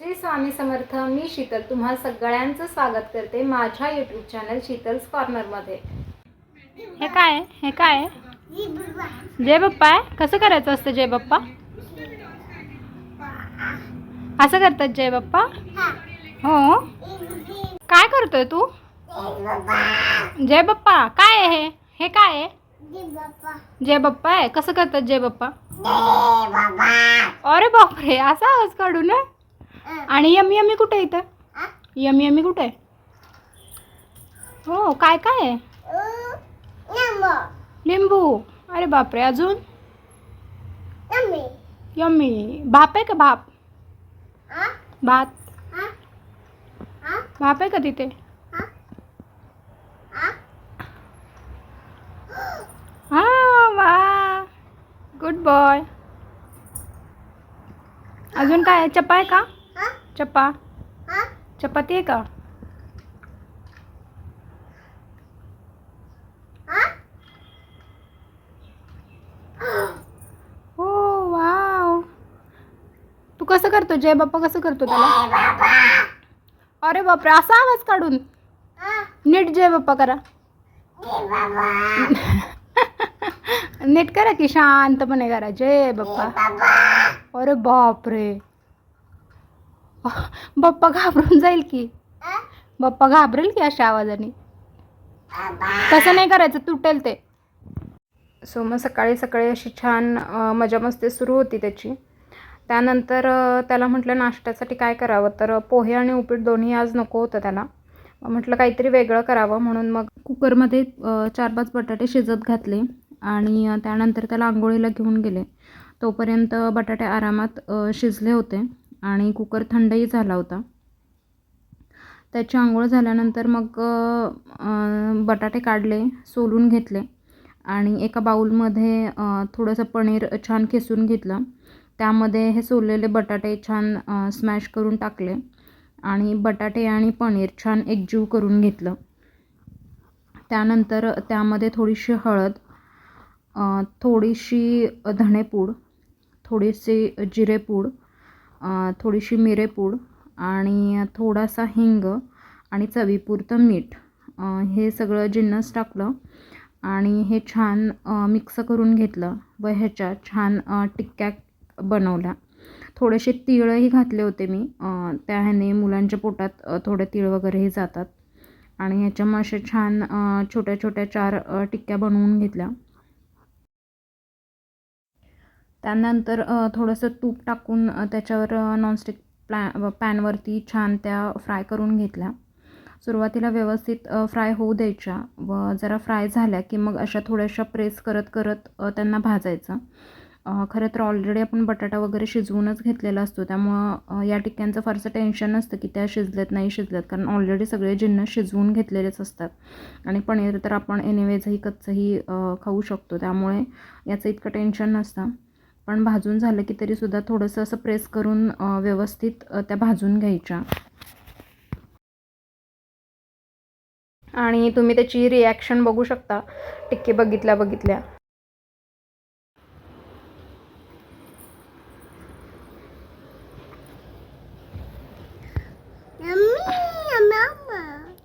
श्री स्वामी समर्थ. मी शीतल तुम्हा सगळ्यांचं स्वागत करते माझ्या यूट्यूब चॅनल शीतल्स कॉर्नरमध्ये हे काय? आहे? हे काय? आहे? जय बाप्पा आहे कसं करायचं असतं जय बाप्पा? असं करतात जय बाप्पा? हो. काय करतोय तू? जय बाप्पा काय आहे हे? हे काय आहे? जय बाप्पा आहे कसं करतात जय बाप्पा. अरे बापरे असा आवाज काढू ना. आणि यमी यमी कुठे आहे इथं? यमी यमी कुठे आहे? हो काय काय आहे? लिंबू. अरे बापरे अजून? यम्मी. भाप आहे का भाप? भात. भाप आहे का तिथे? हा वा. गुड बॉय अजून काय चप्पा आहे का? चप्पा? चपाती आहे का? हो? वाव. तू कसं करतो जय बाप्पा कसं करतो त्याला? अरे बापरे असा आवाज काढून. नीट जय बाप्पा करा. नीट करा की शांतपणे करा. जय बाप्पा. अरे बापरे. बाप्पा घाबरून जाईल की. बाप्पा घाबरेल की अशा आवाजाने. तसं नाही करायचं तुटेल ते. सो मग सकाळी सकाळी अशी छान मजा मस्ती सुरू होती त्याची. त्यानंतर त्याला म्हटलं नाश्त्यासाठी काय करावं? तर पोहे आणि उपीट दोन्ही आज नको होतं त्याला. म्हटलं काहीतरी वेगळं करावं. म्हणून मग कुकरमध्ये चार पाच बटाटे शिजत घातले. आणि त्यानंतर त्याला आंघोळीला घेऊन गेले. तोपर्यंत बटाटे आरामात शिजले होते. आणि कुकर थंडही झाला होता. त्याची आंघोळ झाल्यानंतर मग बटाटे काढले सोलून घेतले आणि एका बाऊलमध्ये थोडंसं पनीर छान खेसून घेतलं. त्यामध्ये हे सोललेले बटाटे छान स्मॅश करून टाकले आणि बटाटे आणि पनीर छान एकजीव करून घेतलं. त्यानंतर त्यामध्ये थोडीशी हळद थोडीशी धणेपूड थोडीशी जिरेपूड थोडीशी मिरेपूड आणि थोडासा हिंग आणि चवीपुरतं मीठ हे सगळं जिन्नस टाकलं आणि हे छान मिक्स करून घेतलं व ह्याच्या छान टिक्क्या बनवल्या. थोडेसे तिळही घातले होते मी त्या ह्याने मुलांच्या पोटात थोडे तिळ वगैरेही जातात. आणि ह्याच्यामुळे असे छान छोट्या छोट्या चार टिक्क्या बनवून घेतल्या. त्यानंतर थोडंसं तूप टाकून त्याच्यावर नॉनस्टिक प्लॅ पॅनवरती छान त्या फ्राय करून घेतल्या. सुरुवातीला व्यवस्थित फ्राय होऊ द्यायच्या व जरा फ्राय झाल्या की मग अशा थोड्याशा प्रेस करत करत त्यांना भाजायचं. खरं तर ऑलरेडी आपण बटाटा वगैरे शिजवूनच घेतलेला असतो. त्यामुळं या टिक्क्यांचं फारसं टेन्शन नसतं की त्या शिजलेत नाही शिजलेत कारण ऑलरेडी सगळे जिन्न शिजवून घेतलेलेच असतात. आणि पनीर तर आपण एनिवेजही कच्चंही खाऊ शकतो. त्यामुळे याचं इतकं टेन्शन नसतं. पण भाजून झालं की तरीसुद्धा थोडंसं असं प्रेस करून व्यवस्थित त्या भाजून घ्यायच्या. आणि तुम्ही त्याची रिॲक्शन बघू शकता. टिक्के बघितल्या बघितल्या.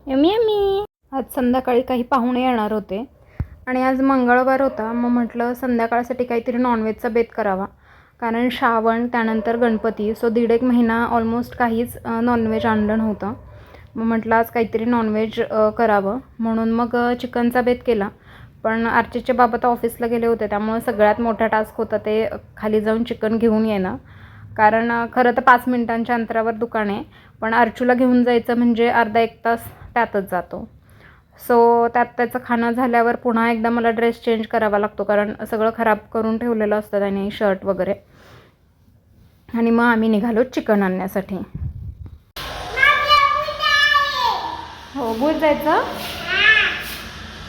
यमी आज संध्याकाळी काही पाहुणे येणार होते. आणि आज मंगळवार होता मग म्हटलं संध्याकाळसाठी काहीतरी नॉनव्हेजचा बेत करावा. कारण श्रावण त्यानंतर गणपती सो दीड एक महिना ऑलमोस्ट काहीच नॉनव्हेज आणलं नव्हतं. मग म्हटलं आज काहीतरी नॉनव्हेज करावं. म्हणून मग चिकनचा बेत केला. पण आर्चीचे बाबा तर ऑफिसला गेले होते त्यामुळे सगळ्यात मोठा टास्क होता ते खाली जाऊन चिकन घेऊन येणं. कारण खरं तर पाच मिनिटांच्या अंतरावर दुकान आहे पण अर्चूला घेऊन जायचं म्हणजे अर्धा एक तास त्यातच जातो. सो त्यात त्याचं खाणं झाल्यावर पुन्हा एकदा मला ड्रेस चेंज करावा लागतो कारण सगळं खराब करून ठेवलेलं असतं त्याने शर्ट वगैरे. आणि मग आम्ही निघालो चिकन आणण्यासाठी. हो भूर जायचं?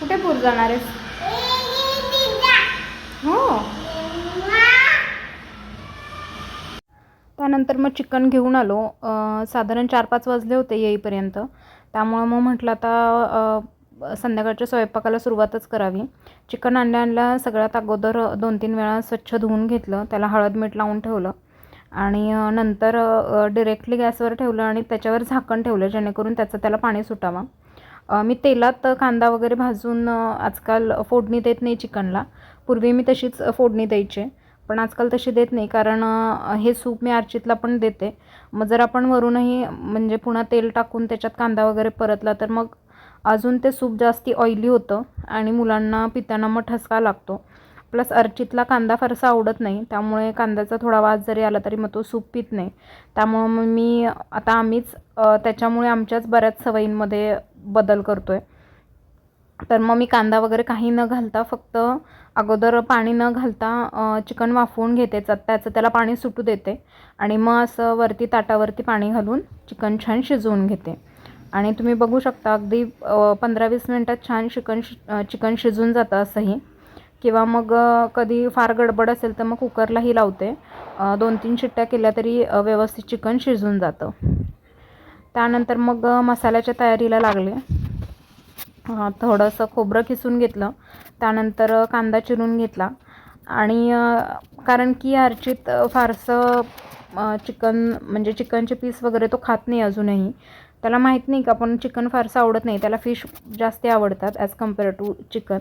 कुठे भूर जाणार आहेस? हो. त्यानंतर मग चिकन घेऊन आलो. साधारण चार पाच वाजले होते येईपर्यंत. त्यामुळं मग म्हटलं आता संध्याकाळच्या स्वयंपाकाला सुरुवातच करावी. चिकन आणल्या सगळ्यात अगोदर दोन तीन वेळा स्वच्छ धुवून घेतलं त्याला हळद मीठ लावून ठेवलं आणि नंतर डिरेक्टली गॅसवर ठेवलं आणि त्याच्यावर झाकण ठेवलं जेणेकरून त्याचं त्याला पाणी सुटावं. मी तेलात कांदा वगैरे भाजून आजकाल फोडणी देत नाही चिकनला. पूर्वी मी तशीच फोडणी द्यायचे पण आजकाल तशी देत नाही कारण हे सूप मी अर्चितला पण देते. मग जर आपण वरूनही म्हणजे पुन्हा तेल टाकून त्याच्यात कांदा वगैरे परतला तर मग अजून ते सूप जास्ती ऑइली होतं आणि मुलांना पिताना मग ठसका लागतो. प्लस अर्चितला कांदा फारसा आवडत नाही त्यामुळे कांद्याचा थोडा वास जरी आला तरी मग तो सूप पित नाही. त्यामुळं मग मी आता आम्हीच त्याच्यामुळे आमच्याच बऱ्याच सवयींमध्ये बदल करतो आहे तर मग मी कांदा वगैरे काही न घालता फक्त अगोदर पाणी न घालता चिकन वाफवून घेते. त्याचं त्याला पाणी सुटू देते. आणि मग असं वरती ताटावरती पाणी घालून चिकन छान शिजवून घेते. आणि तुम्ही बघू शकता अगदी पंधरा वीस मिनटात छान चिकन शि चिकन शिजून जातं असंही. किंवा मग कधी फार गडबड असेल तर मग कुकरलाही लावते. दोन तीन शिट्ट्या केल्या तरी व्यवस्थित चिकन शिजून जातं. त्यानंतर मग मसाल्याच्या तयारीला लागले. थोडंसं खोबरं किसून घेतलं. त्यानंतर कांदा चिरून घेतला. आणि कारण की अर्चित फारसं चिकन म्हणजे चिकनचे पीस वगैरे तो खात नाही अजूनही. त्याला माहीत नाही का पण चिकन फारसं आवडत नाही. त्याला फिश जास्त आवडतात ॲज कंपेअर टू चिकन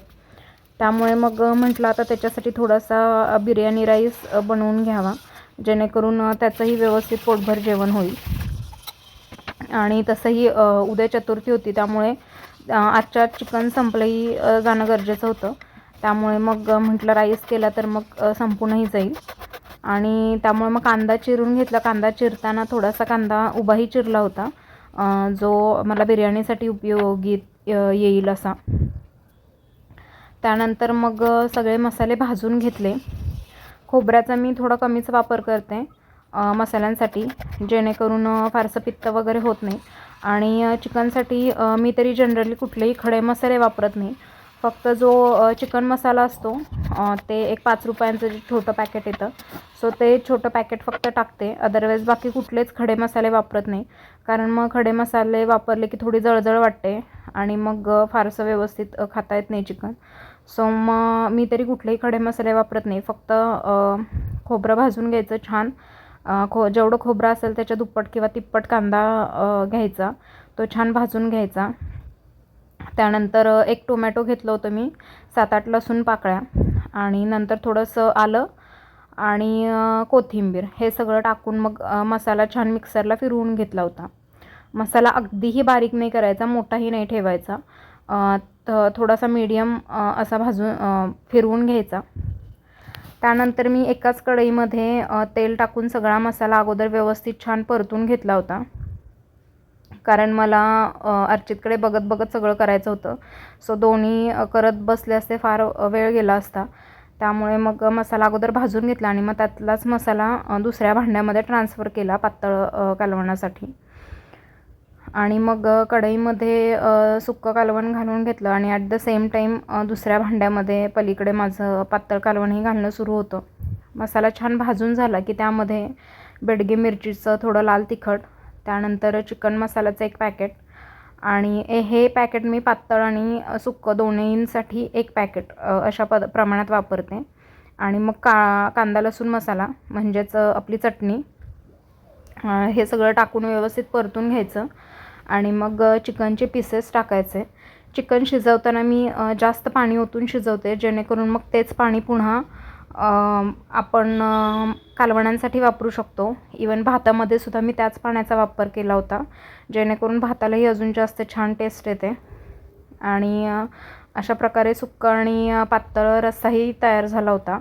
त्यामुळे मग म्हटलं आता त्याच्यासाठी थोडासा बिर्याणी राईस बनवून घ्यावा. जेणेकरून त्याचंही व्यवस्थित पोटभर जेवण होईल. आणि तसंही उद्या चतुर्थी होती त्यामुळे आजच्या चिकन संपलंही जाणं गरजेचं होतं. त्यामुळे मग म्हटलं राईस केला तर मग संपूनही जाईल. आणि त्यामुळे मग कांदा चिरून घेतला. कांदा चिरताना थोडासा कांदा उभाही चिरला होता. जो मला बिर्याणीसाठी उपयोगी येईल असा. त्यानंतर मग सगळे मसाले भाजून घेतले. खोबऱ्याचा मी थोडा कमीच वापर करते मसाल्यांसाठी जेणेकरून फारसं पित्त वगैरे होत नाही. आणि चिकनसाठी मी तरी जनरली कुठलेही खडे मसाले वापरत नाही. फक्त जो चिकन मसाला असतो ते एक पाच रुपयांचं जे छोटं पॅकेट येतं. सो ते छोटं पॅकेट फक्त टाकते. अदरवाईज बाकी कुठलेच खडे मसाले वापरत नाही. कारण मग खडे मसाले वापरले की थोडी जळजळ वाटते आणि मग फारसं व्यवस्थित खाता येत नाही चिकन. सो मग मी तरी कुठलेही खडे मसाले वापरत नाही. फक्त खोबरं भाजून घ्यायचं छान. खो जेवढं खोबरं असेल त्याच्या दुप्पट किंवा तिप्पट कांदा घ्यायचा. तो छान भाजून घ्यायचा. त्यानंतर एक टोमॅटो घेतलं होतं मी सात आठ लसूण पाकळ्या आणि नंतर थोडंसं आलं आणि कोथिंबीर. हे सगळं टाकून मग मसाला छान मिक्सरला फिरवून घेतला होता. मसाला अगदीही बारीक नाही करायचा मोठाही नाही ठेवायचा. थोडासा मीडियम असा भाजून फिरवून घ्यायचा. त्यानंतर मी एकाच कढईमध्ये तेल टाकून सगळा मसाला अगोदर व्यवस्थित छान परतून घेतला होता. कारण मला अर्चितकडे बघत बघत सगळं करायचं होतं. सो दोन्ही करत बसले असते फार वेळ गेला असता. त्यामुळे मग मसाला अगोदर भाजून घेतला आणि मग त्यातलाच मसाला दुसऱ्या भांड्यामध्ये ट्रान्सफर केला पातळ कालवण्यासाठी कालवणासाठी. आणि मग कढईमध्ये सुक्कं कालवण घालून घेतलं आणि ॲट द सेम टाईम दुसऱ्या भांड्यामध्ये पलीकडे माझं पातळ कालवणही घालणं सुरू होतं. मसाला छान भाजून झाला की त्यामध्ये बेडगे मिरचीचं थोडं लाल तिखट त्यानंतर चिकन मसाल्याचं एक पॅकेट आणि ए- हे पॅकेट मी पातळ आणि सुक्कं दोन्हींसाठी एक पॅकेट अशा पद प्रमाणात वापरते. आणि मग का कांदा लसूण मसाला म्हणजेच आपली चटणी हे सगळं टाकून व्यवस्थित परतून घ्यायचं. आणि मग चिकनचे पीसेस टाकायचे. चिकन शिजवताना मी जास्त पाणी ओतून शिजवते जेणेकरून मग तेच पाणी पुन्हा आपण कालवणांसाठी वापरू शकतो. इवन भातामध्ये सुद्धा मी त्याच पाण्याचा वापर केला होता. जेणेकरून भातालाही अजून जास्त छान टेस्ट येते. आणि अशा प्रकारे सुक्का आणि पातळ रस्साही तयार झाला होता.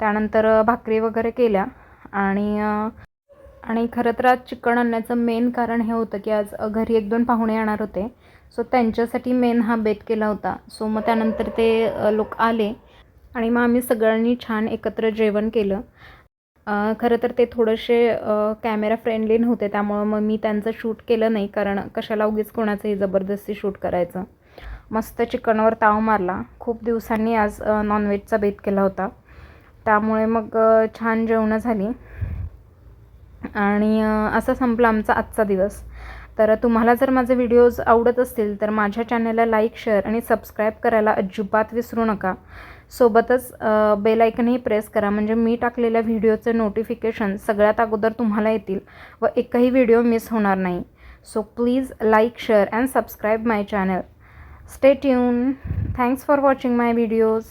त्यानंतर भाकरी वगैरे केल्या. आणि आणि खरं तर आज चिकन आणण्याचं मेन कारण हे होतं की आज घरी एक दोन पाहुणे येणार होते. सो त्यांच्यासाठी मेन हा बेत केला होता. सो मग त्यानंतर ते लोक आले. आणि मग आम्ही सगळ्यांनी छान एकत्र जेवण केलं. खरं तर ते थोडेसे कॅमेरा फ्रेंडली नव्हते त्यामुळं मग मी त्यांचं शूट केलं नाही कारण कशाला उगीच कोणाचंही जबरदस्ती शूट करायचं. मस्त चिकनवर ताव मारला. खूप दिवसांनी आज नॉनव्हेजचा बेत केला होता. त्यामुळे मग छान जेवणं झाली. आणि असा संपला आमचा आजचा दिवस. तर तुम्हाला जर माझे व्हिडिओज आवडत असतील तर माझ्या चॅनलला लाईक शेअर आणि सबस्क्राईब करायला अजिबात विसरू नका. सोबतच बेल आयकनही प्रेस करा. म्हणजे मी टाकलेल्या व्हिडिओचे नोटिफिकेशन सगळ्यात अगोदर तुम्हाला येतील व एकही व्हिडिओ मिस होणार नाही. So please like share and subscribe my channel stay tune thanks for watching my videos